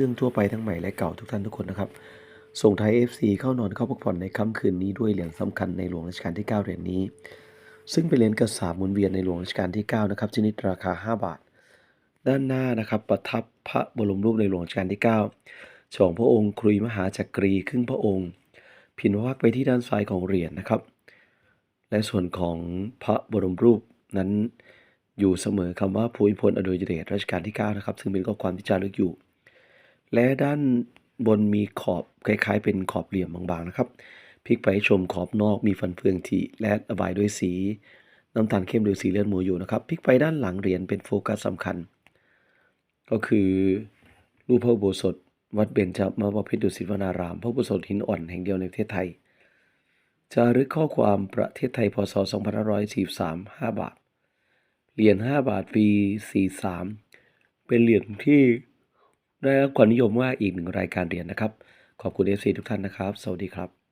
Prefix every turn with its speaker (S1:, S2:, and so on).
S1: ครื่องทั่วไปทั้งใหม่และเก่าทุกท่านทุกคนนะครับส่งไทย FC เข้านอนเข้าพักผ่อนในค่ำคืนนี้ด้วยเหรียญสำคัญในหลวงรัชกาลที่ 9 เหรียญนี้ ซึ่งเป็นเหรียญกระสาบหมุนเวียนในหลวงรัชกาลที่ 9 นะครับ ชนิดราคา 5 บาท ด้านหน้านะครับประทับพระบรมรูปในหลวงรัชกาลที่9ฉลองพระองค์ครุยมหาจักรีครึ่งพระองค์ พินวักไปที่ด้านซ้ายของเหรียญนะครับ และส่วนของพระบรมรูปนั้นอยู่เสมอคำว่าภูมิพลอดุลยเดชรัชกาลที่ 9 นะครับ ซึ่งเป็นข้อความที่จารึกอยู่ และด้านบนมีขอบคล้ายๆ เป็นขอบเหลี่ยมบางๆนะครับพลิกไปชมขอบนอกมีฟันเฟืองที่และระบายด้วยสี น้ำตาลเข้มหรือสีเลือดหมูอยู่นะครับพลิกไปด้านหลังเหรียญเป็นโฟกัสสำคัญ ก็คือรูปพระอุโบสถวัดเบญจมบพิดุสิตวนาราม พระอุโบสถหินอ่อนแห่งเดียวในประเทศไทยจารึกข้อความประเทศไทยพศ2543 5 บาท เหรียญ5บาทปี 43 เป็นเหรียญที่ ได้รับความนิยมว่าอีกหนึ่งรายการเรียนนะครับ ขอบคุณ FC ทุกท่านนะครับ สวัสดีครับ